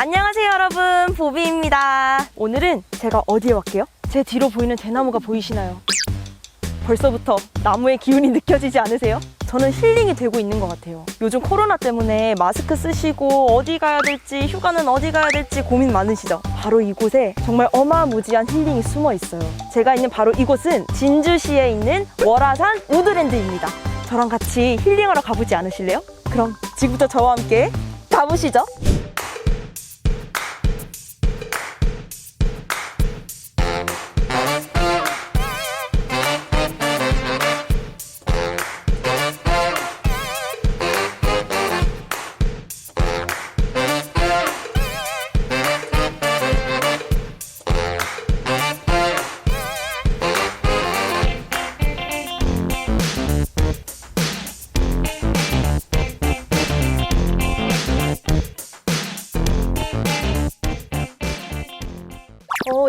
안녕하세요 여러분 보비입니다 오늘은 제가 어디에 왔게요? 제 뒤로 보이는 대나무가 보이시나요? 벌써부터 나무의 기운이 느껴지지 않으세요? 저는 힐링이 되고 있는 것 같아요 요즘 코로나 때문에 마스크 쓰시고 어디 가야 될지 휴가는 어디 가야 될지 고민 많으시죠? 바로 이곳에 정말 어마무지한 힐링이 숨어 있어요 제가 있는 바로 이곳은 진주시에 있는 월화산 우드랜드입니다 저랑 같이 힐링하러 가보지 않으실래요? 그럼 지금부터 저와 함께 가보시죠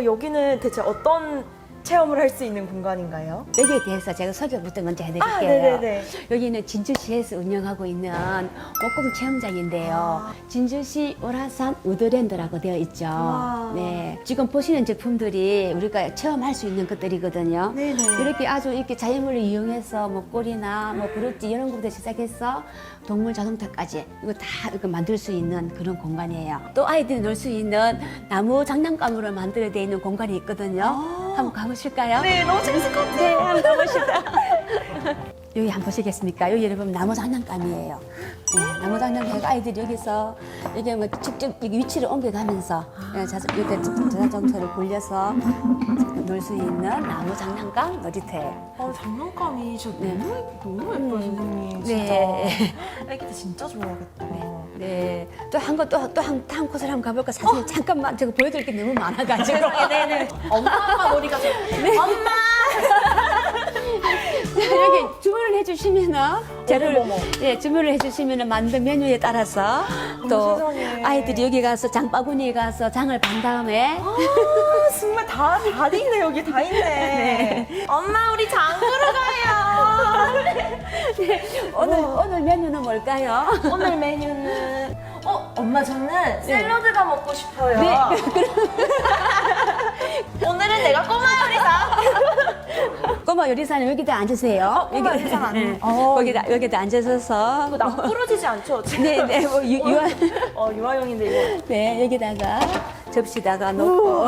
여기는 대체 어떤 체험을 할 수 있는 공간인가요? 여기에 대해서 제가 설명 부터 먼저 해드릴게요. 아, 네네네. 여기는 진주시에서 운영하고 있는 목공 체험장인데요. 아. 진주시 오라산 우드랜드라고 되어 있죠. 와. 네, 지금 보시는 제품들이 우리가 체험할 수 있는 것들이거든요. 네네. 이렇게 아주 이렇게 자연물을 이용해서 뭐 꼴이나 뭐 그릇지 이런 것부터 시작해서 동물 자동차까지 이거 다 이거 만들 수 있는 그런 공간이에요. 또 아이들이 놀 수 있는 나무 장난감으로 만들어져 있는 공간이 있거든요. 한번 가보실까요? 아. 네, 너무 재밌을 것 네, 같아요. 한번 가보시다. 여기 한번 보시겠습니까? 여기 여러분 나무 장난감이에요. 네, 나무 장난감 아이들이 여기서 여기 뭐 직접 여기 위치를 옮겨가면서 예, 자자 여기 자자정서를 굴려서 놀 수 있는 나무 장난감 놀이터예요. 아, 장난감이 진짜 네. 너무, 너무 예뻐요, 선생님. 진짜. 네. 애기들 진짜 좋아하겠다. 네. 또 한 거 또또한 곳을 한번 가볼까? 사실 잠깐만 제가 보여드릴 게 너무 많아가지고. 네네. 엄마, 아빠 놀이가 좀. 엄마! 이렇게 주문을 해주시면은 저를 어머, 어머. 예 주문을 해주시면은 만든 메뉴에 따라서 또 세상에. 아이들이 여기 가서 장바구니에 가서 장을 반 다음에 아, 정말 다, 다 있네, 여기 다 있네. 엄마, 우리 장 보러 가요. 오늘 오늘 메뉴는 뭘까요? 오늘 메뉴는 어 엄마 저는 샐러드가 먹고 싶어요. 네. 오늘은 내가 꼬마 요리사. 꼬마 요리사는 여기다 앉으세요. 어, 꼬마 안- 네. 어. 거기다 여기다 앉으셔서 나 부러지지 않죠? 네 네 뭐 유, 유아 어 유아용인데 이거. 네 여기다가 접시다가 놓고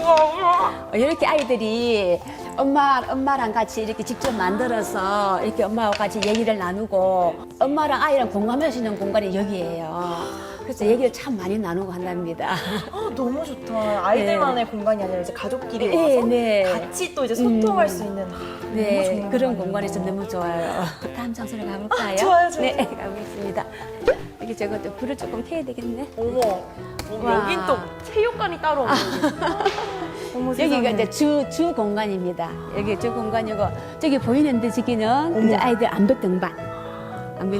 우와 우와. 어, 이렇게 아이들이 엄마 엄마랑 같이 이렇게 직접 만들어서 이렇게 엄마와 같이 얘기를 나누고 엄마랑 아이랑 공감할 수 있는 공간이 여기예요. 그래서 얘기를 참 많이 나누고 한답니다. 아 너무 좋다. 아이들만의 공간이 아니라 이제 가족끼리 네, 와서 네. 같이 또 이제 소통할 음. 수 있는 아, 너무 네, 좋은 그런 공간이네요. 공간에서 너무 좋아요. 다음 장소로 가볼까요? 아, 좋아요, 좋아요. 네, 가보겠습니다. 여기 저것도 불을 조금 켜야 되겠네. 어머. 어머 와. 여긴 또 체육관이 따로 없는. 어머 여기가 세상에. 이제 주, 주 공간입니다. 여기 주 공간이고, 저기 보이는데 저기는 이제 아이들 암벽 등반.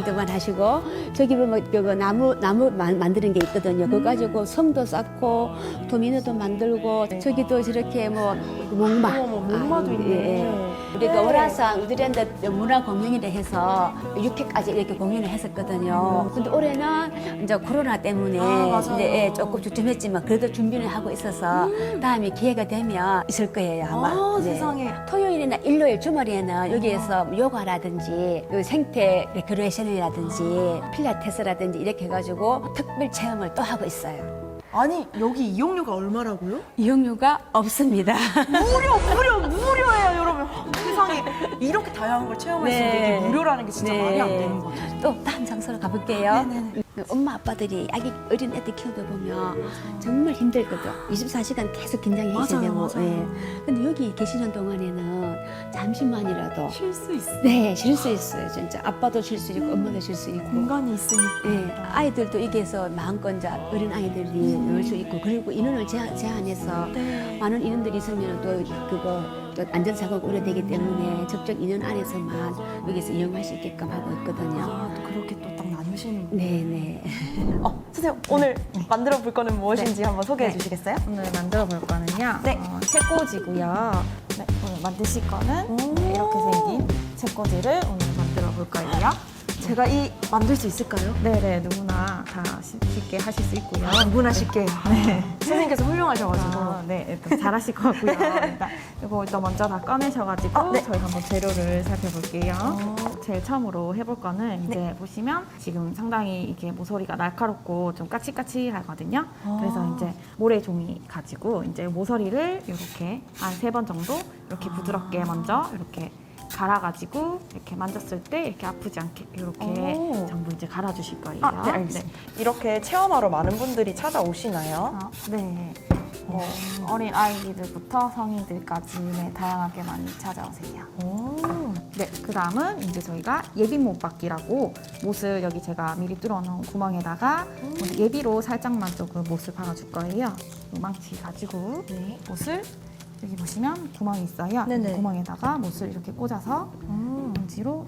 등반 하시고, 저기 보면 그 나무, 나무 만- 만드는 게 있거든요. 그거 가지고 섬도 쌓고, 도미노도 만들고, 저기도 저렇게 뭐, 목마. 어머, 어머, 목마도 아, 있네. 예, 예. 우리가 네. 오라산 우드랜드 문화 공연이라 해서 6회까지 이렇게 공연을 했었거든요. 근데 올해는 이제 코로나 때문에 아, 맞아요. 이제 예, 조금 주춤했지만 그래도 준비를 하고 있어서 다음에 기회가 되면 있을 거예요 아마. 네. 아, 세상에. 토요일이나 일요일 주말에는 여기에서 요가라든지 그 생태 레크레이션이라든지 필라테스라든지 이렇게 해가지고 특별 체험을 또 하고 있어요. 아니 여기 이용료가 얼마라고요? 이용료가 없습니다. 무료 무료 무료예요 여러분 세상에 이렇게 다양한 걸 체험할 수 있는데 네. 이게 무료라는 게 진짜 네. 말이 안 되는 것 같아요 또 다음 장소로 가볼게요. 네네네. 엄마 아빠들이 아기 어린 애들 키우다 보면 정말 힘들거든. 24시간 계속 긴장이 맞아요, 되고. 예. 근데 여기 계시는 동안에는 잠시만이라도 쉴 수 있어 네, 쉴 수 있어요. 진짜 아빠도 쉴 수 있고 엄마도 쉴 수 있고. 공간이 있으니까 예, 아이들도 여기에서 마음껏 이제 어린 아이들이 놀 수 있고 그리고 인원을 제한, 제한해서 네. 많은 인원들이 있으면 또 그거 또 안전사고가 우려되기 때문에 적정 인원 안에서만 여기서 이용할 수 있게끔 하고 있거든요. 아, 또 그렇게 또 딱 나누시는 거. 네, 네. 어, 선생님 오늘 만들어 볼 거는 무엇인지 한번 소개해 네. 주시겠어요? 오늘 만들어 볼 거는요. 네. 어, 책꽂이고요. 네, 오늘 만드실 거는 네, 이렇게 생긴 책꽂이를 오늘 만들어 볼 거예요. 제가 이 만들 수 있을까요? 네네 누구나 다 쉽- 쉽게 하실 수 있고요. 누구나 쉽게. 네. 선생님께서 훌륭하셔가지고. 아, 네, 일단 잘하실 것 같고요. 일단 이거 일단 먼저 다 꺼내셔가지고 아, 네. 저희 한번 재료를 살펴볼게요. 어. 제일 처음으로 해볼 거는 이제 보시면 지금 상당히 이게 모서리가 날카롭고 좀 까칠까칠하거든요. 아. 그래서 이제 모래 종이 가지고 이제 모서리를 이렇게 한 세 번 정도 이렇게 부드럽게 먼저 이렇게 갈아가지고 이렇게 만졌을 때 이렇게 아프지 않게 이렇게 오. 전부 이제 갈아주실 거예요. 아, 네, 알겠습니다. 이렇게 체험하러 많은 분들이 찾아오시나요? 아, 네. 뭐 어린 아이들부터 성인들까지 네, 다양하게 많이 찾아오세요. 오. 네, 그 다음은 이제 저희가 예비 못박기라고 못을 여기 제가 미리 뚫어놓은 구멍에다가 오늘 예비로 살짝만 조금 못을 박아줄 거예요. 이 망치 가지고 네. 못을 여기 보시면 구멍이 있어요. 네네. 구멍에다가 못을 이렇게 꽂아서 음. 망치로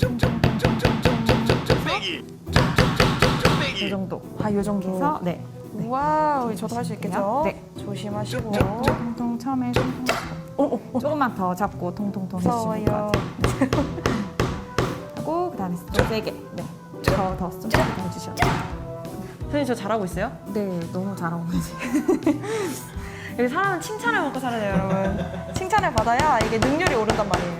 이 정도 아, 요 정도. 해서 네. 네. 와우, 저도 할 수 있겠죠? 네. 조심하시고. 통통 처음에 통통 어, 어, 조금만 더 잡고 통통통 해주시면 무서워요. 하고 그다음에 좀 세게 네. 더더좀 세게 더 해주셔야 돼요. 선생님 저 잘하고 있어요? 네, 너무 잘하고 계세요. 여기 사람은 칭찬을 먹고 살아요, 여러분. 칭찬을 받아야 이게 능률이 오른단 말이에요.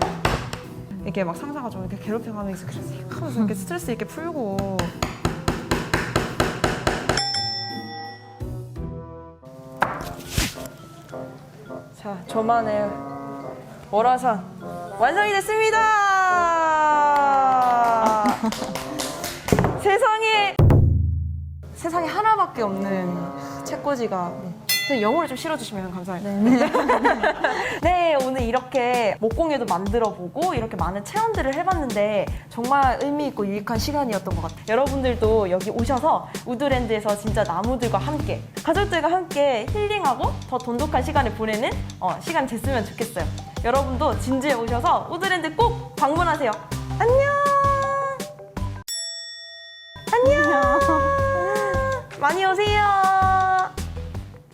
이렇게 막 상사가 좀 이렇게 괴롭혀가면서 그래서 하면서 이렇게 스트레스 이렇게 풀고. 자, 저만의 월화산 완성이 됐습니다. 세상에 세상에 하나밖에 없는 책꽂이가 선생님 영어를 좀 실어주시면 감사해요. 네, 오늘 이렇게 목공예도 만들어보고 이렇게 많은 체험들을 해봤는데 정말 의미 있고 유익한 시간이었던 것 같아요. 여러분들도 여기 오셔서 우드랜드에서 진짜 나무들과 함께 가족들과 함께 힐링하고 더 돈독한 시간을 보내는 어, 시간 됐으면 좋겠어요. 여러분도 진주에 오셔서 우드랜드 꼭 방문하세요. 안녕. 안녕. 많이 오세요.